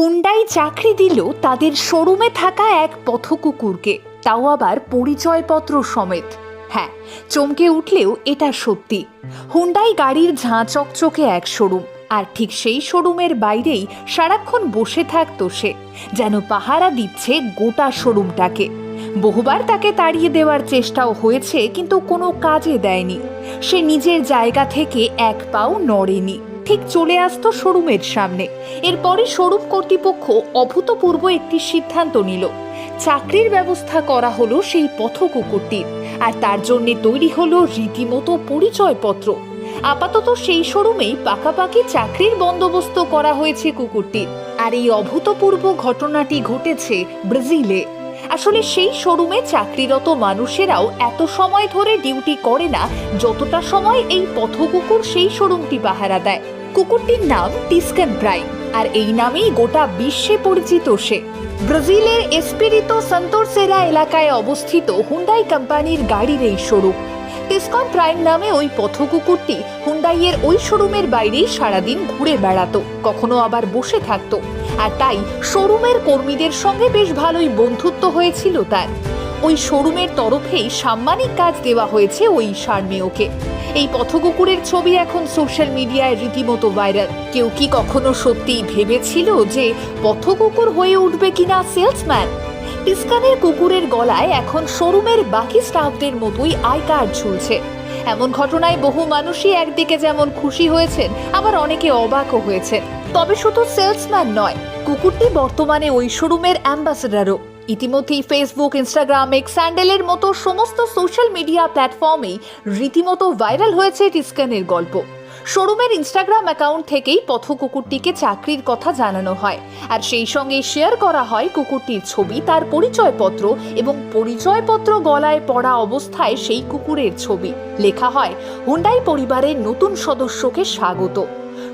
Hyundai চাকরি দিল তাদের শোরুমে থাকা এক পথকুকুরকে। তাও আবার পরিচয়পত্র সমেত। হ্যাঁ চমকে উঠলেও এটা সত্যি। হুন্ডাই গাড়ির ঝাঁ চকচকে এক শোরুম, আর ঠিক সেই শোরুমের বাইরেই সারাক্ষণ বসে থাকতো সে, যেন পাহারা দিচ্ছে গোটা শোরুমটাকে। বহুবার তাকে তাড়িয়ে দেওয়ার চেষ্টাও হয়েছে, কিন্তু কোনো কাজে দেয়নি। সে নিজের জায়গা থেকে এক পাও নড়েনি। ঠিক চলে আসতো শোরুমের সামনে। এরপরে শোরুম কর্তৃপক্ষ অভূতপূর্ব একটি সিদ্ধান্ত নিল। চাকরির ব্যবস্থা করা হলো সেই পথ কুকুরটির আর তার জন্য তৈরি হলো রীতিমতো পরিচয়পত্র। আপাতত সেই শোরুমেই পাকাপাকি চাকরির বন্দোবস্ত করা হয়েছে কুকুরটির, আর এই অভূতপূর্ব ঘটনাটি ঘটেছে ব্রাজিলে। আসলে সেই শোরুমে চাকরিরত মানুষেরাও এত সময় ধরে ডিউটি করে না, যতটা সময় এই পথ কুকুর সেই শোরুমটি পাহারা দেয়। কুকুরটির নাম টিস্কান প্রাইম আর এই নামেই গোটা বিশ্বে পরিচিত সে। ব্রাজিলের এসপিরিতো সন্তোরসেরা এলাকায় অবস্থিত হুন্ডাই কোম্পানির গাড়ির এই শোরুম। টিসকন প্রাইম নামে ওই পথকুকুরটি হুন্ডাইয়ের ওই শোরুমের বাইরেই সারাদিন ঘুরে বেড়াতো, কখনো আবার বসে থাকতো। আর তাই শোরুমের কর্মীদের সঙ্গে বেশ ভালোই বন্ধুত্ব হয়েছিল তার। ওই শোরুমের তরফেই সাম্মানিক কাজ দেওয়া হয়েছে ওই সারমেয়কে। এই পথকুকুরের ছবি এখন সোশ্যাল মিডিয়ায় রীতিমতো ভাইরাল। কেউ কি কখনো সত্যিই ভেবেছিল যে পথকুকুর হয়ে উঠবে কিনা সেলসম্যান? টিস্কানের কুকুরের গলায় এখন শোরুমের বাকি স্টাফদের মতোই আই কার্ড ঝুলছে। এমন ঘটনায় বহু মানুষই একদিকে যেমন খুশি হয়েছেন, আবার অনেকে অবাকও হয়েছেন। তবে শুধু সেলসম্যান নয়, কুকুরটি বর্তমানে ওই শোরুমের অ্যাম্বাসেডারও। ইতিমধ্যেই ফেসবুক ইনস্টাগ্রাম এক্স স্যান্ডেলের মতো সমস্ত সোশ্যাল মিডিয়া প্ল্যাটফর্মেই রীতিমতো ভাইরাল হয়েছে টিস্কানের গল্প। শোরুমের ইনস্টাগ্রাম অ্যাকাউন্ট থেকেই পথ কুকুরটিকে চাকরির কথা জানানো হয়। আর সেই সঙ্গে শেয়ার করা হয় কুকুরটির ছবি, তার পরিচয়পত্র এবং পরিচয়পত্র গলায় পড়া অবস্থায় সেই কুকুরের ছবি। লেখা হয়, হুন্ডাই পরিবারের নতুন সদস্যকে স্বাগত।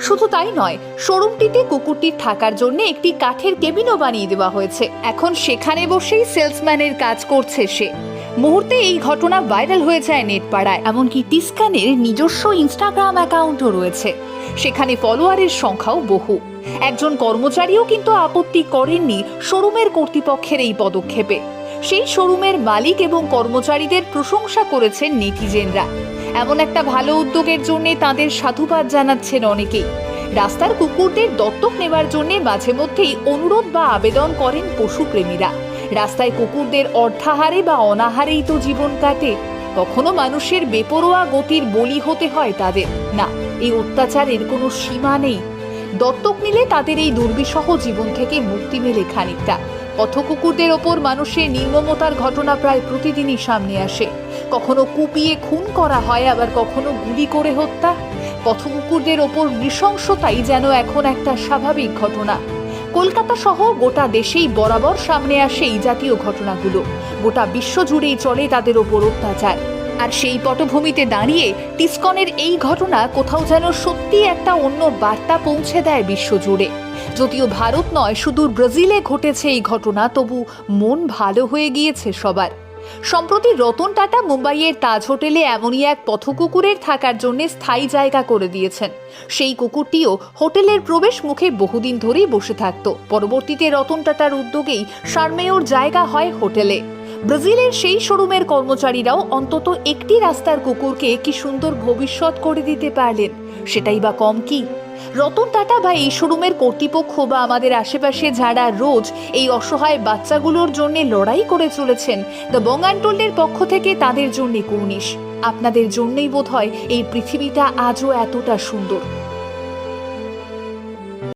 শুধু তাই নয়, শোরুমটিতে কুকুরটির থাকার জন্য একটি কাঠের কেবিনও বানিয়ে দেওয়া হয়েছে। এখন সেখানে বসেই সেলসম্যানের কাজ করছে সে। মুহূর্তে এই ঘটনা ভাইরাল হয়ে যায় নেট পাড়ায় এমনকি টিস্কানের নিজস্ব ইনস্টাগ্রাম অ্যাকাউন্টও রয়েছে। সেখানে ফলোয়ারের সংখ্যাও বহু। একজন কর্মচারীও কিন্তু আপত্তি করেননি শোরুমের কর্তৃপক্ষের এই পদক্ষেপে। সেই শোরুমের মালিক এবং কর্মচারীদের প্রশংসা করেছেন নেটিজেনরা। এমন একটা ভালো উদ্যোগের জন্য তাদের সাধুবাদ জানাচ্ছেন অনেকেই। রাস্তার কুকুরদের দত্তক নেবার জন্য মাঝে মধ্যেই অনুরোধ বা আবেদন করেন পশুপ্রেমীরা। রাস্তায় কুকুরদের অর্থাহারে বা অনাহারেই তো জীবন কাটে। কখনো মানুষের বেপরোয়া গতির বলি হতে হয় তাদের। না, এই অত্যাচারের কোনো সীমা নেই। দত্তক নিলে তাদের এই দুর্বিষহ জীবন থেকে মুক্তি মেলে খানিকটা। পথকুকুরদের ওপর মানুষের নির্মমতার ঘটনা প্রায় প্রতিদিনই সামনে আসে। কখনো কুপিয়ে খুন করা হয়, আবার কখনো গুলি করে হত্যা। পথকুকুরদের ওপর নৃশংসতাই যেন এখন একটা স্বাভাবিক ঘটনা। কলকাতা সহ গোটা দেশেই বরাবর সামনে আসে এই জাতীয় ঘটনাগুলো। গোটা বিশ্ব জুড়েই চলে তাদের ওপর অত্যাচার। আর সেই পটভূমিতে দাঁড়িয়ে টিসকনের এই ঘটনা কোথাও যেন সত্যি একটা অন্য বার্তা পৌঁছে দেয় বিশ্বজুড়ে যদিও ভারত নয়, সুদূর ব্রাজিলে ঘটেছে এই ঘটনা, তবু মন ভালো হয়ে গিয়েছে সবার। সম্প্রতি রতন টাটা মুম্বাইয়ের তাজ হোটেলে এমনই এক পথকুকুরের থাকার জন্য স্থায়ী জায়গা করে দিয়েছেন। সেই কুকুরটিও হোটেলের প্রবেশ মুখে বহুদিন ধরেই বসে থাকতো। পরবর্তীতে রতন টাটার উদ্যোগেই সারমেয়র জায়গা হয় হোটেলে। ব্রাজিলের সেই শোরুমের কর্মচারীরাও অন্তত একটি রাস্তার কুকুরকে কি সুন্দর ভবিষ্যৎ করে দিতে পারলেন, সেটাই বা কম কি? রতন টাটা বা এই শোরুমের কর্তৃপক্ষ বা আমাদের আশেপাশে যারা রোজ এই অসহায় বাচ্চাগুলোর জন্য লড়াই করে চলেছেন দ্য বঙ্গানটোল্ডের পক্ষ থেকে তাদের জন্যে কুর্নিশ। আপনাদের জন্যই বোধ হয় এই পৃথিবীটা আজও এতটা সুন্দর।